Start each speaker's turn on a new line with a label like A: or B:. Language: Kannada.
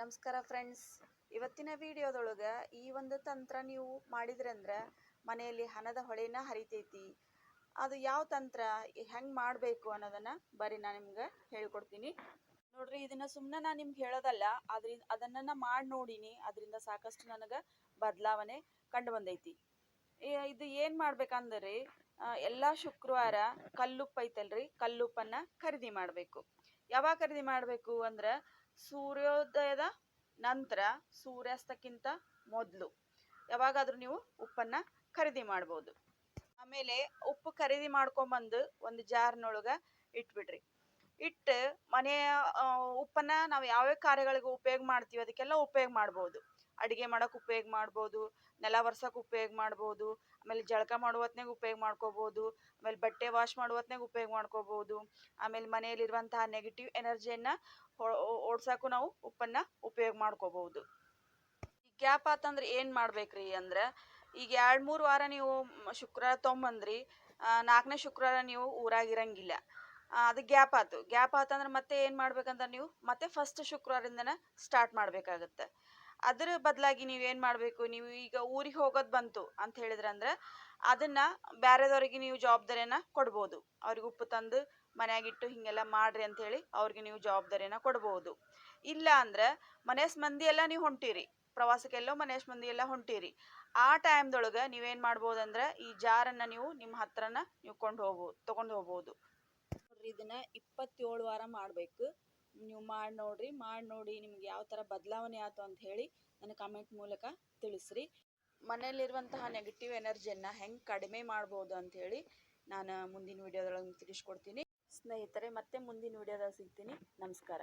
A: ನಮಸ್ಕಾರ ಫ್ರೆಂಡ್ಸ್ ಇವತ್ತಿನ ವಿಡಿಯೋದೊಳಗೆ ಈ ಒಂದು ತಂತ್ರ ನೀವು ಮಾಡಿದ್ರಂದ್ರೆ ಮನೆಯಲ್ಲಿ ಹಣದ ಹೊಳೆನ ಹರಿತೈತಿ. ಅದು ಯಾವ ತಂತ್ರ, ಹೆಂಗೆ ಮಾಡಬೇಕು ಅನ್ನೋದನ್ನು ಬರೀ ನಾನು ನಿಮ್ಗೆ ಹೇಳ್ಕೊಡ್ತೀನಿ. ನೋಡ್ರಿ, ಇದನ್ನ ಸುಮ್ಮನೆ ನಾನು ನಿಮ್ಗೆ ಹೇಳೋದಲ್ಲ ಅದ್ರಿಂದ ಅದನ್ನು ಮಾಡಿ ನೋಡಿನಿ ಅದರಿಂದ ಸಾಕಷ್ಟು ನನಗೆ ಬದಲಾವಣೆ ಕಂಡು ಬಂದೈತಿ. ಇದು ಏನು ಮಾಡ್ಬೇಕಂದ್ರೆ ಎಲ್ಲ ಶುಕ್ರವಾರ ಕಲ್ಲುಪ್ಪು ಐತಲ್ರಿ, ಕಲ್ಲುಪ್ಪನ್ನು ಖರೀದಿ ಮಾಡಬೇಕು. ಯಾವಾಗ ಖರೀದಿ ಮಾಡಬೇಕು ಅಂದ್ರೆ ಸೂರ್ಯೋದಯದ ನಂತರ ಸೂರ್ಯಾಸ್ತಕ್ಕಿಂತ ಮೊದಲು. ಯಾವಾಗಾದ್ರೂ ನೀವು ಉಪ್ಪನ್ನು ಖರೀದಿ ಮಾಡ್ಬೋದು. ಆಮೇಲೆ ಉಪ್ಪು ಖರೀದಿ ಮಾಡ್ಕೊಂಬಂದು ಒಂದು ಜಾರ್ನೊಳಗೆ ಇಟ್ಬಿಡ್ರಿ. ಇಟ್ಟು ಮನೆಯ ಉಪ್ಪನ್ನು ನಾವು ಯಾವ್ಯಾವ ಕಾರ್ಯಗಳಿಗೆ ಉಪಯೋಗ ಮಾಡ್ತೀವಿ ಅದಕ್ಕೆಲ್ಲ ಉಪಯೋಗ ಮಾಡ್ಬೋದು. ಅಡುಗೆ ಮಾಡೋಕೆ ಉಪಯೋಗ ಮಾಡ್ಬೋದು, ನೆಲ ಒರ್ಸಕ್ಕೆ ಉಪಯೋಗ ಮಾಡ್ಬೋದು, ಆಮೇಲೆ ಜಳಕ ಮಾಡೋ ಉಪಯೋಗ ಮಾಡ್ಕೋಬೋದು, ಆಮೇಲೆ ಬಟ್ಟೆ ವಾಶ್ ಮಾಡೋ ಉಪಯೋಗ ಮಾಡ್ಕೋಬೋದು, ಆಮೇಲೆ ಮನೆಯಲ್ಲಿರುವಂತಹ ನೆಗೆಟಿವ್ ಎನರ್ಜಿಯನ್ನು ಓಡ್ಸೋಕ್ಕೂ ನಾವು ಉಪ್ಪನ್ನು ಉಪಯೋಗ ಮಾಡ್ಕೋಬೋದು. ಈ ಗ್ಯಾಪ್ ಆತಂದ್ರೆ ಏನು ಮಾಡ್ಬೇಕ್ರಿ ಅಂದ್ರೆ, ಈಗ ಎರಡು ಮೂರು ವಾರ ನೀವು ಶುಕ್ರವಾರ ತೊಗೊಂಬಂದ್ರಿ ನಾಲ್ಕನೇ ಶುಕ್ರವಾರ ನೀವು ಊರಾಗಿರಂಗಿಲ್ಲ ಅದು ಗ್ಯಾಪ್ ಆತು. ಗ್ಯಾಪ್ ಆತಂದ್ರೆ ಮತ್ತೆ ಏನು ಮಾಡ್ಬೇಕಂದ್ರೆ ನೀವು ಮತ್ತೆ ಫಸ್ಟ್ ಶುಕ್ರವಾರದಿಂದನೇ ಸ್ಟಾರ್ಟ್ ಮಾಡಬೇಕಾಗತ್ತೆ. ಅದ್ರ ಬದಲಾಗಿ ನೀವು ಏನು ಮಾಡಬೇಕು? ನೀವು ಈಗ ಊರಿಗೆ ಹೋಗೋದು ಬಂತು ಅಂತ ಹೇಳಿದ್ರಂದ್ರೆ ಅದನ್ನು ಬೇರೆದವ್ರಿಗೆ ನೀವು ಜವಾಬ್ದಾರಿಯನ್ನು ಕೊಡ್ಬೋದು. ಅವ್ರಿಗೆ ಉಪ್ಪು ತಂದು ಮನೆಯಾಗಿಟ್ಟು ಹೀಗೆಲ್ಲ ಮಾಡ್ರಿ ಅಂಥೇಳಿ ಅವ್ರಿಗೆ ನೀವು ಜವಾಬ್ದಾರಿಯನ್ನು ಕೊಡ್ಬೋದು. ಇಲ್ಲ ಅಂದ್ರೆ ಮನೆ ಮಂದಿ ಎಲ್ಲ ನೀವು ಹೊಂಟಿರಿ. ಪ್ರವಾಸಕ್ಕೆಲ್ಲೋ ಮನೇಶ್ ಮಂದಿ ಎಲ್ಲ ಹೊಂಟಿರಿ. ಆ ಟೈಮ್ದೊಳಗೆ ನೀವೇನು ಮಾಡ್ಬೋದಂದ್ರೆ ಈ ಜಾರನ್ನು ನೀವು ನಿಮ್ಮ ಹತ್ರನ ನೀವು ಕೊಂಡು ಹೋಗ್ಬೋದು ತೊಗೊಂಡು ಹೋಗ್ಬೋದು. ಇದನ್ನ ಇಪ್ಪತ್ತೇಳು ವಾರ ಮಾಡಬೇಕು. ನೀವು ಮಾಡಿ ನೋಡ್ರಿ, ಮಾಡಿ ನೋಡಿ ನಿಮ್ಗೆ ಯಾವ ಥರ ಬದಲಾವಣೆ ಆಯ್ತು ಅಂತ ಹೇಳಿ ನನ್ನ ಕಮೆಂಟ್ ಮೂಲಕ ತಿಳಿಸ್ರಿ. ಮನೆಯಲ್ಲಿರುವಂತಹ ನೆಗೆಟಿವ್ ಎನರ್ಜಿಯನ್ನು ಹೆಂಗೆ ಕಡಿಮೆ ಮಾಡ್ಬೋದು ಅಂತ ಹೇಳಿ ನಾನು ಮುಂದಿನ ವಿಡಿಯೋದೊಳಗೆ ತಿಳಿಸ್ಕೊಡ್ತೀನಿ. ಸ್ನೇಹಿತರೆ, ಮತ್ತೆ ಮುಂದಿನ ವಿಡಿಯೋದಾಗ ಸಿಗ್ತೀನಿ. ನಮಸ್ಕಾರ.